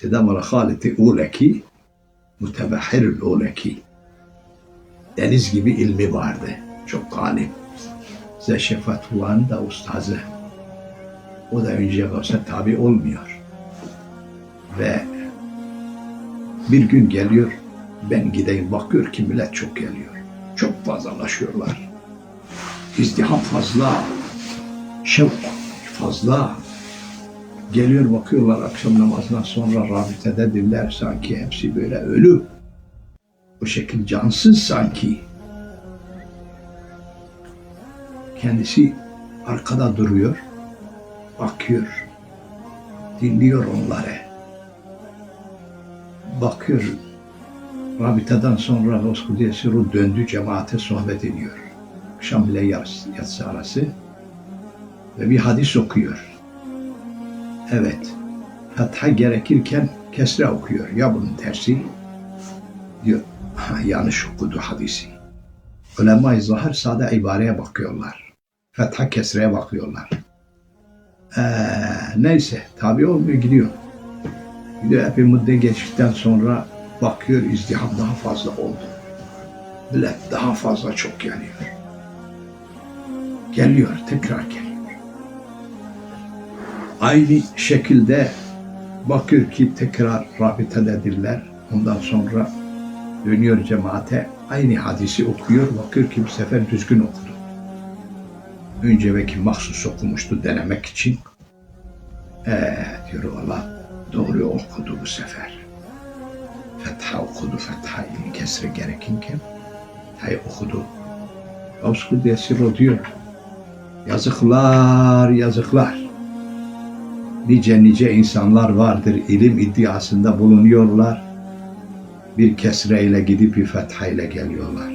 Sedam haleti uleki mutebahhirül uleki. Deniz gibi ilmi vardı. Çok galip. Zeşefatullah'ın da ustazı. O da önce olsa tabi olmuyor. Ve bir gün geliyor, ben gideyim bakıyor ki millet çok geliyor. Çok fazlalaşıyorlar. İzdiham fazla, şevk fazla. Geliyor bakıyorlar akşam namazından sonra rabitededirler sanki hepsi böyle ölü. Bu şekil cansız sanki. Kendisi arkada duruyor, bakıyor, dinliyor onları. Bakıyor, rabitadan sonra Roskudiye Siru döndü cemaate sohbet ediyor. Akşam yatsı, yatsı arası ve bir hadis okuyor. Evet, Fetha gerekirken kesre okuyor. Ya bunun tersi diyor. Ha, yanlış okudu hadisi. Ulema-i zahir sade ibareye bakıyorlar. Fetha kesreye bakıyorlar. Ee, neyse tabi olmuyor gidiyor. Gidiyor bir müddet geçtikten sonra bakıyor izdiham daha fazla oldu. Millet daha fazla çok geliyor. Geliyor, tekrar geliyor. Aynı şekilde bakıyor ki tekrar rabitededirler. Ondan sonra dönüyor cemaate aynı hadisi okuyor. Bakıyor ki bu sefer düzgün okudu. Önce belki mahsus okumuştu denemek için. Ee, diyor valla doğru okudu bu sefer. Fetha okudu. Fetha ilmi kesre gerekinken Fetha'yı okudu. Desir o diyor. Yazıklar, yazıklar. Nice nice insanlar vardır ilim iddiasında bulunuyorlar. Bir kesreyle gidip bir fethayle geliyorlar.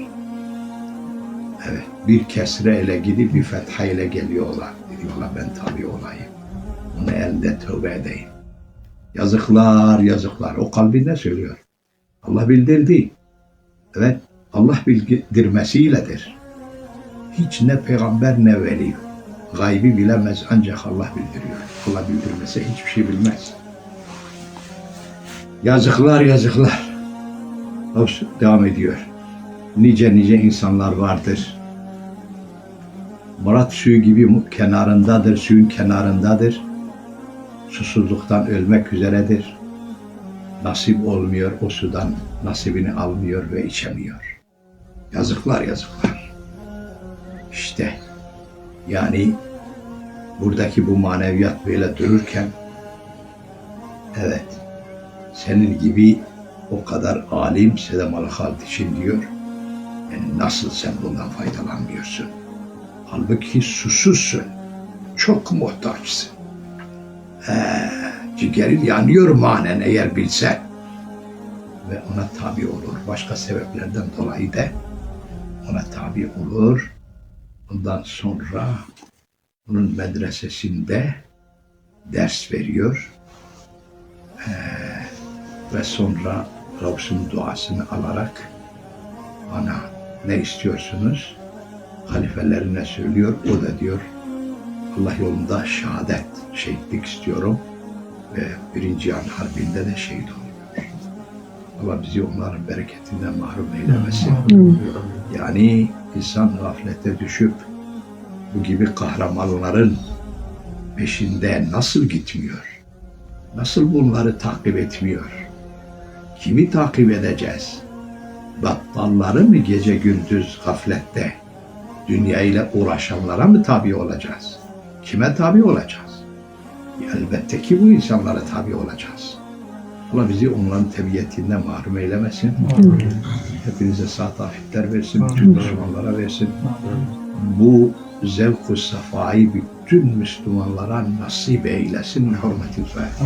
Evet, bir kesreyle gidip bir fethayle geliyorlar. Diyorlar ben tabi olayım. Onu elde tövbe edeyim. Yazıklar, yazıklar. O kalbinde söylüyor. Allah bildirdi. Evet, Allah bildirmesiyledir. Hiç ne peygamber ne veli. Gaybi bilemez ancak Allah bildiriyor. Allah bildirmese hiçbir şey bilmez. Yazıklar yazıklar. Devam ediyor. Nice nice insanlar vardır. Murat suyu gibi kenarındadır, suyun kenarındadır. Susuzluktan ölmek üzeredir. Nasip olmuyor, o sudan nasibini almıyor ve içemiyor. Yazıklar yazıklar. İşte yani buradaki bu maneviyat böyle dururken evet senin gibi o kadar alim Sedem Al-Halid için diyor yani nasıl sen bundan faydalanmıyorsun? Halbuki susuzsun. Çok muhtaçsın. Ee, ciğerin yanıyor manen eğer bilsen. Ve ona tabi olur. Başka sebeplerden dolayı da ona tabi olur. Ondan sonra onun medresesinde ders veriyor. Ee, ve sonra Gavs'ın duasını alarak bana ne istiyorsunuz? Halifelerine söylüyor. O da diyor Allah yolunda şehadet, şehitlik istiyorum. Ve birinci Cihan Harbi'nde de şehit oluyor. Allah bizi onların bereketinden mahrum eylemesin. Yani insan gaflete düşüp bu gibi kahramanların peşinde nasıl gitmiyor? Nasıl bunları takip etmiyor? Kimi takip edeceğiz? Battalları mı gece gündüz gaflette dünya ile uğraşanlara mı tabi olacağız? Kime tabi olacağız? Elbette ki bu insanlara tabi olacağız. Allah bizi onların tebiyetinden mahrum eylemesin. Hepinize sağ afiyetler versin. Bütün Müslümanlara versin. Bu zevk-ı safayı bütün Müslümanlara nasip eylesin. Hürmetin Fatiha.